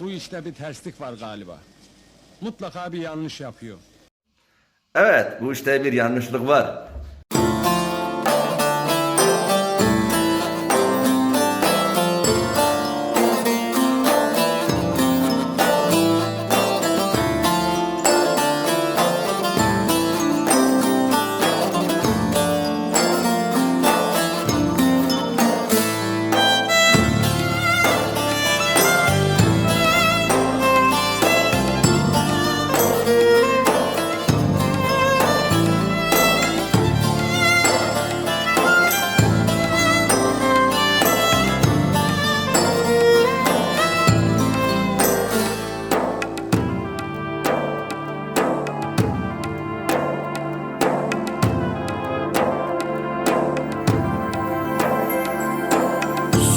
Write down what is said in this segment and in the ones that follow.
Bu işte bir terslik var galiba. Mutlaka bir yanlış yapıyor. Evet, bu işte bir yanlışlık var.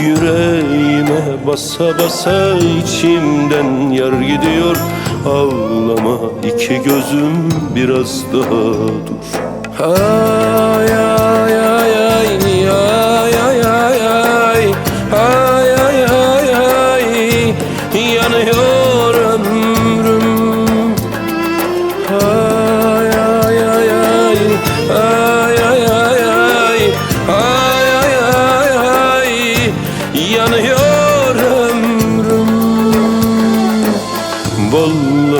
Yüreğime basa basa içimden yar gidiyor. Ağlama iki gözüm biraz daha dur. Ay ay ay